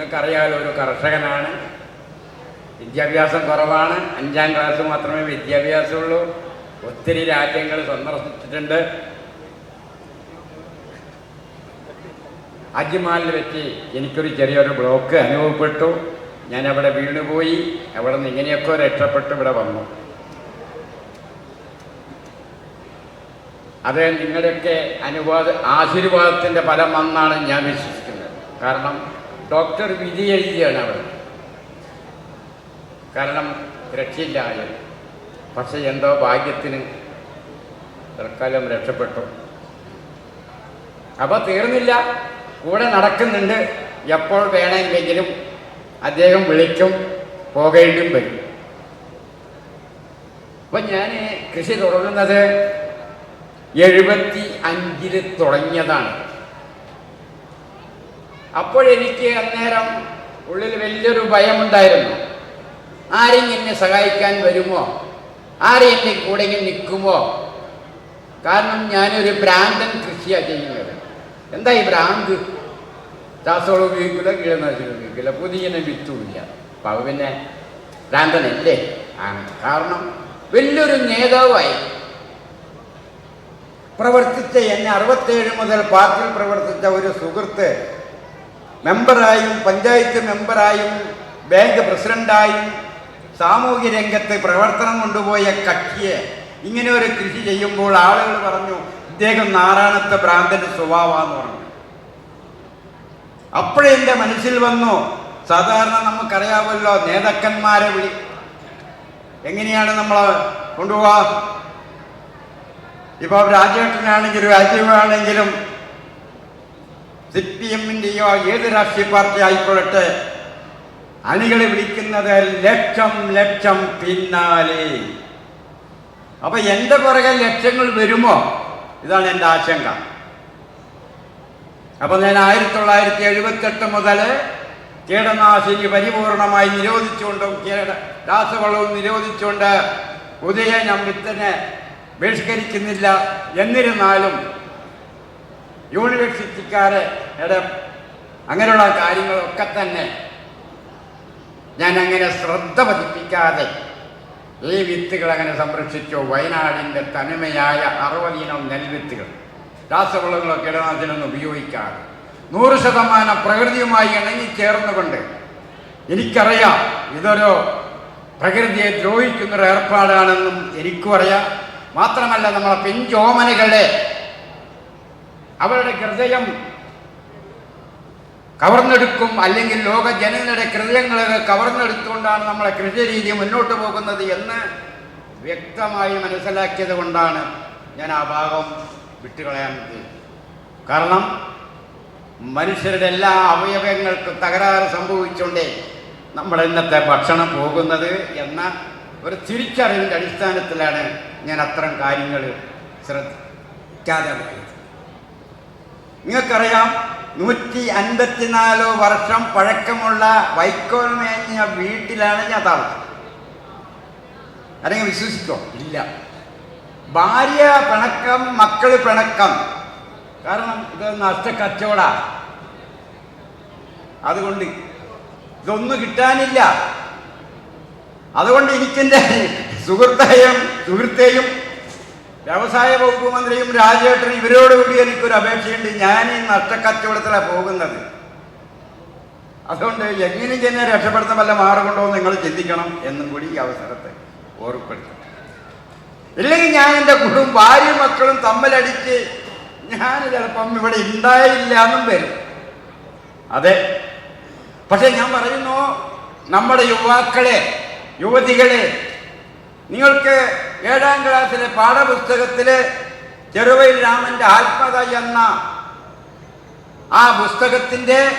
നിങ്ങൾക്കറിയാലോ ഒരു കർഷകനാണ്. വിദ്യാഭ്യാസം കുറവാണ്. അഞ്ചാം ക്ലാസ് മാത്രമേ വിദ്യാഭ്യാസമുള്ളൂ. ഒത്തിരി രാജ്യങ്ങൾ സന്ദർശിച്ചിട്ടുണ്ട്. അജ്മാലിൽ വെച്ച് എനിക്കൊരു ചെറിയൊരു ബ്ലോക്ക് അനുഭവപ്പെട്ടു. ഞാൻ അവിടെ വീണുപോയി. അവിടെ നിന്ന് ഇങ്ങനെയൊക്കെ രക്ഷപ്പെട്ട് ഇവിടെ വന്നു. അത് നിങ്ങളുടെയൊക്കെ അനുവാദ ആശീർവാദത്തിന്റെ ഫലം വന്നാണ് ഞാൻ വിശ്വസിക്കുന്നത്. കാരണം ഡോക്ടർ വിധി എഴുതിയാണ് അവിടെ. കാരണം രക്ഷയില്ലായ പക്ഷെ എന്തോ ഭാഗ്യത്തിന് തൽക്കാലം രക്ഷപ്പെട്ടു. അപ്പോൾ തീർന്നില്ല. കൂടെ നടക്കുന്നുണ്ട്. എപ്പോൾ വേണമെങ്കിലും അദ്ദേഹം വിളിക്കും പോകേണ്ടിയും വരും. അപ്പം ഞാൻ കൃഷി തുടങ്ങുന്നത് എഴുപത്തി അഞ്ചിൽ തുടങ്ങിയതാണ്. അപ്പോഴെനിക്ക് അന്നേരം ഉള്ളിൽ വലിയൊരു ഭയമുണ്ടായിരുന്നു. ആരെങ്കിലും എന്നെ സഹായിക്കാൻ വരുമോ? ആരെയും കൂടെ ഇങ്ങനെ നിൽക്കുമോ? കാരണം ഞാനൊരു ഭ്രാന്തൻ കൃഷിയാണ് ചെയ്യുന്നത്. എന്താ ഈ ഭ്രാന്ത്? രാസവളം ഉപയോഗിക്കില്ല കീടനാശിനി ഉപയോഗിക്കില്ല പുതിയനെ വിത്തുമില്ല. അപ്പം പിന്നെ ഭ്രാന്തനല്ലേ? ആണ് കാരണം വലിയൊരു നേതാവായി. പ്രവർത്തിച്ച എന്നെ അറുപത്തേഴ് മുതൽ പാർട്ടിയിൽ പ്രവർത്തിച്ച ഒരു സുഹൃത്ത് മെമ്പറായും പഞ്ചായത്ത് മെമ്പറായും ബാങ്ക് പ്രസിഡന്റായും സാമൂഹ്യ രംഗത്ത് പ്രവർത്തനം കൊണ്ടുപോയ കക്ഷിയെ ഇങ്ങനെ ഒരു കൃഷി ചെയ്യുമ്പോൾ ആളുകൾ പറഞ്ഞു ഇദ്ദേഹം നാരായണത്തെ ഭ്രാന്തന്റെ സ്വഭാവമാന്ന് പറഞ്ഞു. അപ്പോഴേ എന്റെ മനസ്സിൽ വന്നു സാധാരണ നമുക്കറിയാമല്ലോ നേതാക്കന്മാരെ വിളി. എങ്ങനെയാണ് നമ്മൾ കൊണ്ടുപോവാ? ഇപ്പൊ രാജേട്ടനാണെങ്കിലും രാജീവാണെങ്കിലും സി പി എമ്മിന്റെയോ ഏത് രാഷ്ട്രീയ പാർട്ടി ആയിക്കൊള്ളട്ടെ അണികളെ വിളിക്കുന്നത് ലക്ഷം ലക്ഷം പിന്നാലെ. അപ്പൊ എന്റെ പുറകെ ലക്ഷങ്ങൾ വരുമോ? ഇതാണ് എന്റെ ആശങ്ക. അപ്പൊ ഞാൻ ആയിരത്തി തൊള്ളായിരത്തി എഴുപത്തെട്ട് മുതൽ കീടനാശിനി പരിപൂർണമായി നിരോധിച്ചുകൊണ്ടും കീട രാസവളവും നിരോധിച്ചുകൊണ്ട് പുതിയ ഞാൻ വിത്തനെ ബഹിഷ്കരിക്കുന്നില്ല. എന്നിരുന്നാലും യൂണിവേഴ്സിറ്റിക്കാരെ അങ്ങനെയുള്ള കാര്യങ്ങളൊക്കെ തന്നെ ഞാൻ അങ്ങനെ ശ്രദ്ധ പതിപ്പിക്കാതെ ഈ വിത്തുകൾ അങ്ങനെ സംരക്ഷിച്ചു. വയനാടിന്റെ തനിമയായ അറുപതിനം നെൽവിത്തുകൾ. രാസവളങ്ങളോ കീടനാശിനൊന്നും ഉപയോഗിക്കാതെ നൂറ് ശതമാനം പ്രകൃതിയുമായി ഇണങ്ങിച്ചേർന്നുകൊണ്ട് എനിക്കറിയാം ഇതൊരു പ്രകൃതിയെ ദ്രോഹിക്കുന്നൊരു ഏർപ്പാടാണെന്നും എനിക്കും അറിയാം. മാത്രമല്ല നമ്മളെ പിഞ്ചോമനകളെ അവരുടെ ഹൃദയം കവർന്നെടുക്കും അല്ലെങ്കിൽ ലോക ജനങ്ങളുടെ ഹൃദയങ്ങളെ കവർന്നെടുത്തുകൊണ്ടാണ് നമ്മളെ കൃഷി രീതി മുന്നോട്ട് പോകുന്നത് എന്ന് വ്യക്തമായി മനസ്സിലാക്കിയത് കൊണ്ടാണ് ഞാൻ ആ ഭാഗം വിട്ടുകളയാൻ. കാരണം മനുഷ്യരുടെ എല്ലാ അവയവങ്ങൾക്കും തകരാറ് സംഭവിച്ചുകൊണ്ടേ നമ്മുടെ ഇന്നത്തെ ഭക്ഷണം പോകുന്നത് എന്ന ഒരു തിരിച്ചറിവിന്റെ അടിസ്ഥാനത്തിലാണ് ഞാൻ അത്തരം കാര്യങ്ങൾ ശ്രദ്ധിക്കാതെ നിങ്ങൾക്കറിയാം നൂറ്റി അൻപത്തിനാല് വർഷം പഴക്കമുള്ള വൈക്കോൽ മേഞ്ഞ വീട്ടിലാണ് ഞാൻ താമസം അല്ലെങ്കിൽ വിശ്വസിക്കോ ഇല്ല. ഭാര്യ പിണക്കം മക്കൾ പിണക്കം. കാരണം ഇത് നഷ്ടക്കച്ചവട. അതുകൊണ്ട് ഇതൊന്നും കിട്ടാനില്ല. അതുകൊണ്ട് എനിക്കെന്റെ സുഹൃത്തെയും സുഹൃത്തെയും വ്യവസായ വകുപ്പ് മന്ത്രിയും രാജേട്ടനും ഇവരോട് കൂടി എനിക്കൊരു അപേക്ഷയുണ്ട്. ഞാൻ ഈ നഷ്ടക്കച്ചവടത്തിലാണ് പോകുന്നത്. അതുകൊണ്ട് എങ്ങനെ തന്നെ രക്ഷപ്പെടുത്താൻ വല്ല മാറുകൊണ്ടോ എന്ന് നിങ്ങൾ ചിന്തിക്കണം എന്നും കൂടി ഈ അവസരത്തെ ഓർപ്പെടുത്തും ഇല്ലെങ്കിൽ ഞാൻ എന്റെ കുടുംബം ഭാര്യയും മക്കളും തമ്മിലടിച്ച് ഞാൻ ചിലപ്പം ഇവിടെ ഉണ്ടായില്ല എന്നും വരും. അതെ. പക്ഷെ ഞാൻ പറയുന്നു നമ്മുടെ യുവാക്കളെ യുവതികളെ നിങ്ങൾക്ക് ഏഴാം ക്ലാസ്സിലെ പാഠപുസ്തകത്തിലെ ചെറുവയിൽ രാമന്റെ ആത്മത എന്ന ആ പുസ്തകത്തിന്റെ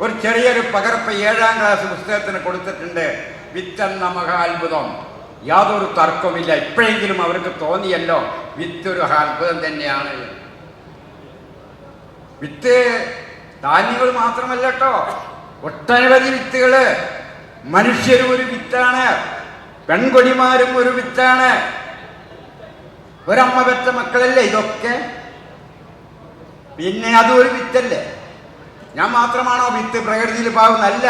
ഒരു ചെറിയൊരു പകർപ്പ് ഏഴാം ക്ലാസ് പുസ്തകത്തിന് കൊടുത്തിട്ടുണ്ട്. വിത്തെന്ന മഹാത്ഭുതം. യാതൊരു തർക്കവുമില്ല. ഇപ്പോഴെങ്കിലും അവർക്ക് തോന്നിയല്ലോ വിത്ത് ഒരു അത്ഭുതം തന്നെയാണ്. വിത്ത് ധാന്യങ്ങൾ മാത്രമല്ല കേട്ടോ. ഒട്ടനവധി വിത്തുകൾ. മനുഷ്യരും ഒരു വിത്താണ്. പെൺകൊടിമാരും ഒരു വിത്താണ്. ഒരമ്മ വെച്ച മക്കളല്ലേ ഇതൊക്കെ? പിന്നെ അതും ഒരു വിത്തല്ലേ ഞാൻ മാത്രമാണോ വിത്ത് പ്രകൃതിയിൽ പാകുന്നല്ല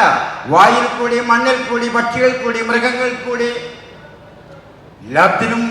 വായിൽ കൂടി മണ്ണിൽ കൂടി പക്ഷികൾ കൂടി മൃഗങ്ങൾ കൂടി. എല്ലാത്തിനും